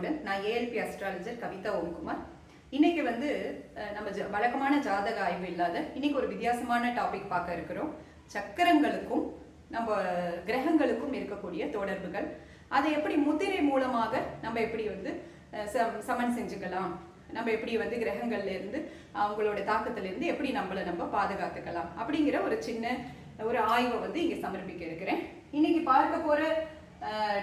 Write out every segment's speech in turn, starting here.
வளமுடன் நான் ALP astrologer Kavitha Omkumar. இன்னைக்கு வந்து நம்ம ஜ- வழக்கமான ஜாதக ஆய்வு இல்லாத இன்னைக்கு ஒரு வித்தியாசமான டாபிக் பார்க்க இருக்கிறோம். சக்கரங்களுக்கும் நம்ம கிரகங்களுக்கும் இருக்கக்கூடிய தொடர்புகள். அதை எப்படி முதிரை மூலமாக நம்ம எப்படி வந்து அஹ், சமன் செஞ்சுக்கலாம்? நம்ம எப்படி வந்து கிரகங்கள்ல இருந்து அவங்களோட தாக்கத்துல இருந்து எப்படி நம்மளை நம்ம பாதுகாத்துக்கலாம்? அப்படிங்கிற ஒரு சின்ன ஒரு ஆய்வை வந்து இங்க சமர்ப்பிக்க இருக்கிறேன். இன்னைக்கு பார்க்க போற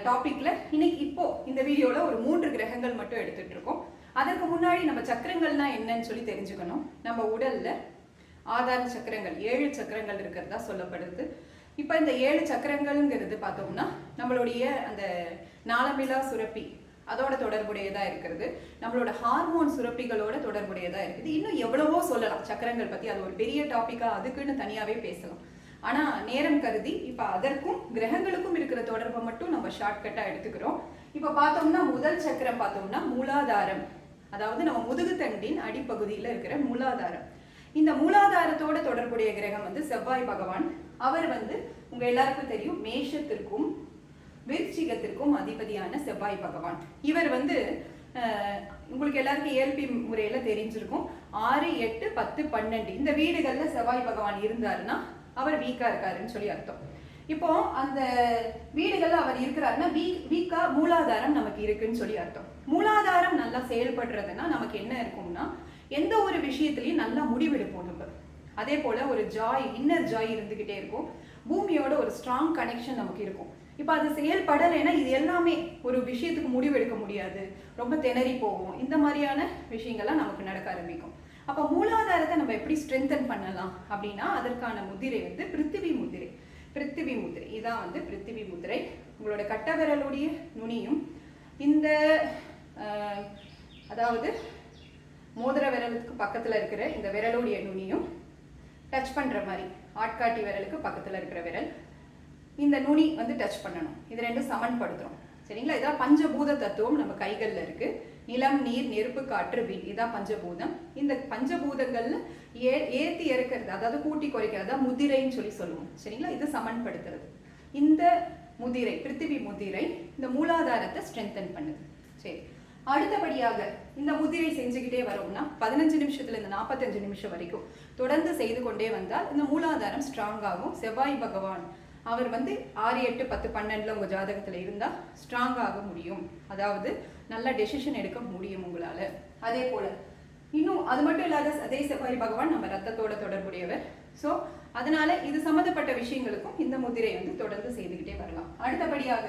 டாப்பிக்கில் இன்னைக்கு இப்போ இந்த வீடியோவில் ஒரு மூன்று கிரகங்கள் மட்டும் எடுத்துட்டு இருக்கோம். அதற்கு முன்னாடி நம்ம சக்கரங்கள்னா என்னன்னு சொல்லி தெரிஞ்சுக்கணும். நம்ம உடல்ல ஆதார சக்கரங்கள் ஏழு சக்கரங்கள் இருக்கிறதா சொல்லப்படுது. இப்போ இந்த ஏழு சக்கரங்கள்ங்கிறது பார்த்தோம்னா நம்மளுடைய அந்த நாளமிலா சுரப்பி அதோட தொடர்புடையதா இருக்கிறது. நம்மளோட ஹார்மோன் சுரப்பிகளோட தொடர்புடையதா இருக்குது. இன்னும் எவ்வளவோ சொல்லலாம். சக்கரங்கள் பத்தி அது ஒரு பெரிய டாப்பிக்காக அதுக்குன்னு தனியாவே பேசலாம். ஆனால் நேரம் கருதி இப்போ அதற்கும் கிரகங்களுக்கும் இருக்கிற தொடர்பை மட்டும் நம்ம ஷார்ட்கட்டாக எடுத்துக்கிறோம். இப்போ பார்த்தோம்னா முதல் சக்கரம் பார்த்தோம்னா மூலாதாரம். அதாவது நம்ம முதுகுத்தண்டின் அடிப்பகுதியில் இருக்கிற மூலாதாரம். இந்த மூலாதாரத்தோட தொடர்புடைய கிரகம் வந்து செவ்வாய் பகவான். அவர் வந்து உங்க எல்லாருக்கும் தெரியும் மேஷத்திற்கும் விருச்சிகத்திற்கும் அதிபதியான செவ்வாய் பகவான். இவர் வந்து உங்களுக்கு எல்லாருக்கும் இயல்பி முறையில தெரிஞ்சிருக்கும். ஆறு எட்டு பத்து பன்னெண்டு. இந்த வீடுகள்ல செவ்வாய் பகவான் இருந்தாருன்னா அவர் வீக்கா இருக்காருன்னு சொல்லி அர்த்தம். இப்போ அந்த வீடுகளில் அவர் இருக்கிறாருன்னா வீ வீக்கா மூலாதாரம் நமக்கு இருக்குன்னு சொல்லி அர்த்தம். மூலாதாரம் நல்லா செயல்படுறதுன்னா நமக்கு என்ன இருக்கும்னா எந்த ஒரு விஷயத்திலையும் நல்லா முடிவெடுப்போம் நம்ம. அதே போல ஒரு ஜாய் இன்னர் ஜாய் இருந்துகிட்டே இருக்கும். பூமியோட ஒரு ஸ்ட்ராங் கனெக்ஷன் நமக்கு இருக்கும். இப்போ அது செயல்படலைன்னா இது எல்லாமே ஒரு விஷயத்துக்கு முடிவெடுக்க முடியாது. ரொம்ப திணறி போகும். இந்த மாதிரியான விஷயங்கள்லாம் நமக்கு நடக்க ஆரம்பிக்கும். அப்போ மூலாதாரத்தை நம்ம எப்படி ஸ்ட்ரென்தன் பண்ணலாம் அப்படின்னா அதற்கான முதிரை வந்து பிருத்திவி முதிரை பிருத்திவி முதிரை இதான் வந்து பிருத்திவி முதிரை உங்களோட கட்ட விரலுடைய நுனியும் இந்த அதாவது மோதிர விரலுக்கு பக்கத்தில் இருக்கிற இந்த விரலுடைய நுனியும் டச் பண்ணுற மாதிரி ஆட்காட்டி விரலுக்கு பக்கத்தில் இருக்கிற விரல் இந்த நுனி வந்து டச் பண்ணணும். இது ரெண்டும் சமன்படுத்துகிறோம் சரிங்களா? இதான் பஞ்சபூத தத்துவம் நம்ம கைகள்ல இருக்கு. நிலம் நீர் நெருப்பு காற்று விண். இதான் பஞ்சபூதம். இந்த பஞ்சபூதங்கள்ல ஏ ஏத்தி இறக்கிறது அதாவது கூட்டி குறைக்கிறது தான் முதிரைன்னு சொல்லி சொல்லுவோம். சரிங்களா? இது சமன்படுத்துறது. இந்த முதிரை பிருத்திவி முதிரை இந்த மூலாதாரத்தை ஸ்ட்ரென்தன் பண்ணுது. சரி. அடுத்தபடியாக இந்த முதிரை செஞ்சுக்கிட்டே வரோம்னா பதினஞ்சு நிமிஷத்துல இந்த நாற்பத்தஞ்சு நிமிஷம் வரைக்கும் தொடர்ந்து செய்து கொண்டே வந்தால் இந்த மூலாதாரம் ஸ்ட்ராங் ஆகும். செவ்வாய் பகவான் அவர் வந்து ஆறு எட்டு பத்து பன்னெண்டில் உங்கள் ஜாதகத்தில் இருந்தால் ஸ்ட்ராங் ஆக முடியும். அதாவது நல்ல டெசிஷன் எடுக்க முடியும் உங்களால். அதே போல் இன்னும் அது மட்டும் இல்லாத அதே செவ்வாய் பகவான் நம்ம ரத்தத்தோட தொடர்புடையவர். ஸோ அதனால இது சம்மந்தப்பட்ட விஷயங்களுக்கும் இந்த முதிரை வந்து தொடர்ந்து செய்துக்கிட்டே வரலாம். அடுத்தபடியாக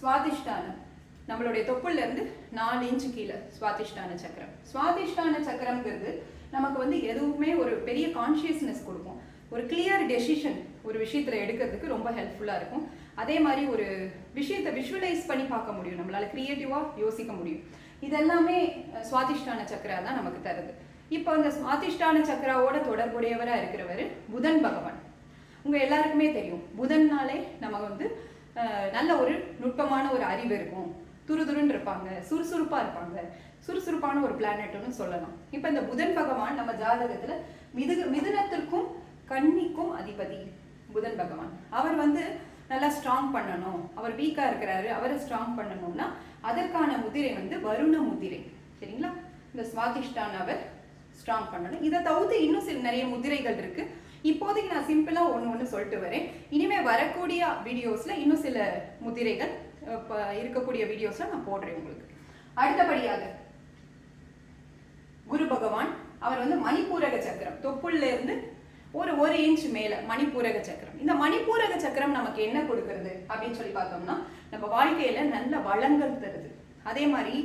சுவாதிஷ்டானம். நம்மளுடைய தொப்புள்ள இருந்து நாலு இன்ச்சு கீழே சுவாதிஷ்டான சக்கரம். சுவாதிஷ்டான சக்கரம்ங்கிறது நமக்கு வந்து எதுவுமே ஒரு பெரிய கான்ஷியஸ்னஸ் கொடுக்கும். ஒரு கிளியர் டெசிஷன் ஒரு விஷயத்தில் எடுக்கிறதுக்கு ரொம்ப ஹெல்ப்ஃபுல்லாக இருக்கும். அதே மாதிரி ஒரு விஷயத்தை விஷுவலைஸ் பண்ணி பார்க்க முடியும். நம்மளால் க்ரியேட்டிவாக யோசிக்க முடியும். இதெல்லாமே சுவாதிஷ்டான சக்கரா தான் நமக்கு தருது. இப்போ அந்த சுவாதிஷ்டான சக்கராவோட தொடர்புடையவராக இருக்கிறவர் புதன் பகவான். உங்கள் எல்லாருக்குமே தெரியும். புதன்னாலே நம்ம வந்து நல்ல ஒரு நுட்பமான ஒரு அறிவு இருக்கும். துருதுருன்னு இருப்பாங்க சுறுசுறுப்பாக இருப்பாங்க. சுறுசுறுப்பான ஒரு பிளானட்னு சொல்லலாம். இப்போ இந்த புதன் பகவான் நம்ம ஜாதகத்தில் மிதுக மிதுனத்திற்கும் கன்னிக்கும் அதிபதி. புதன் பகவான். அவர் வந்து நல்லா ஸ்ட்ராங் பண்ணணும். அவர் வீக்கா இருக்கிறாரு. அவரை ஸ்ட்ராங் பண்ணணும்னா அதற்கான முதிரை வந்து வருண முதிரை. சரிங்களா? இந்த சுவாதிஷ்டான் அவர் ஸ்ட்ராங் பண்ணணும். இதை தவிர்த்து இன்னும் சில நிறைய முதிரைகள் இருக்கு. இப்போதைக்கு நான் சிம்பிளா ஒன்று ஒன்று சொல்லிட்டு வரேன். இனிமே வரக்கூடிய வீடியோஸ்ல இன்னும் சில முதிரைகள் இப்போ இருக்கக்கூடிய வீடியோஸ்ல நான் போடுறேன் உங்களுக்கு. அடுத்தபடியாக குரு பகவான் அவர் வந்து மணிப்பூரக சக்கரம். தொப்புள்ள இருந்து ஒரு ஒரு இன்ச் மேல மணிப்பூரக சக்கரம். இந்த மணிப்பூரக சக்கரம் நமக்கு என்ன கொடுக்கறது? அப்படின்னு சொல்லி பார்த்தோம்னா நம்ம வாழ்க்கையில நல்ல வளங்கள் தருது. அதே மாதிரி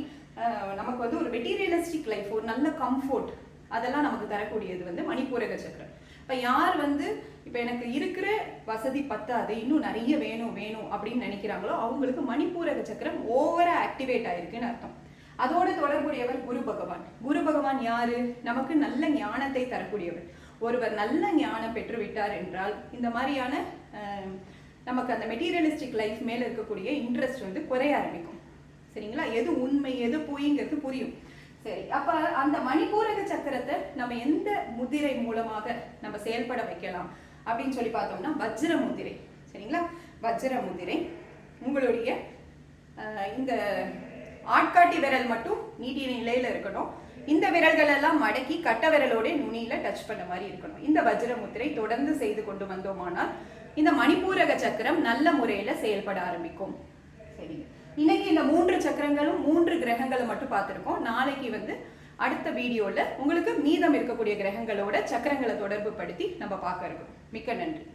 நமக்கு வந்து ஒரு மெட்டீரியலிஸ்டிக் லைஃப் ஒரு நல்ல கம்ஃபோர்ட் அதெல்லாம் நமக்கு தரக்கூடியது வந்து மணிப்பூரக சக்கரம். இப்போ யார் வந்து இப்போ எனக்கு இருக்கிற வசதி பத்தாது இன்னும் நிறைய வேணும் வேணும் அப்படின்னு நினைக்கிறாங்களோ அவங்களுக்கு மணிப்பூரக சக்கரம் ஓவரா ஆக்டிவேட் ஆயிருக்குன்னு அர்த்தம். அதோட தொடர்புடையவர் குரு பகவான். குரு பகவான் யாரு? நமக்கு நல்ல ஞானத்தை தரக்கூடியவர். ஒருவர் நல்ல ஞானம் பெற்று விட்டார் என்றால் இந்த மாதிரியான நமக்கு அந்த மெட்டீரியலிஸ்டிக் லைஃப் மேலே இருக்கக்கூடிய இன்ட்ரெஸ்ட் வந்து குறைய ஆரம்பிக்கும். சரிங்களா? எது உண்மை எது பொய்ங்கிறது புரியும். சரி அப்ப அந்த மணிப்பூரக சக்கரத்தை நம்ம எந்த முதிரை மூலமாக நம்ம செயல்பட வைக்கலாம் அப்படின்னு சொல்லி பார்த்தோம்னா வஜ்ர முதிரை. சரிங்களா? வஜ்ர முதிரை. உங்களுடைய இந்த ஆட்காட்டி விரல் மட்டும் நீட்டிய நிலையில இருக்கணும். இந்த விரல்கள் எல்லாம் மடக்கி கட்ட விரலோட நுனியில டச் பண்ண மாதிரி இருக்கணும். இந்த வஜ்ர முத்திரை தொடர்ந்து செய்து கொண்டு வந்தோமானால் இந்த மணிப்பூரக சக்கரம் நல்ல முறையில செயல்பட ஆரம்பிக்கும். சரிங்க. இன்னைக்கு இந்த மூன்று சக்கரங்களும் மூன்று கிரகங்களும் மட்டும் பார்த்துருக்கோம். நாளைக்கு வந்து அடுத்த வீடியோல உங்களுக்கு மீதம் இருக்கக்கூடிய கிரகங்களோட சக்கரங்களை தொடர்பு படுத்தி நம்ம பார்க்க இருக்கோம். மிக்க நன்றி.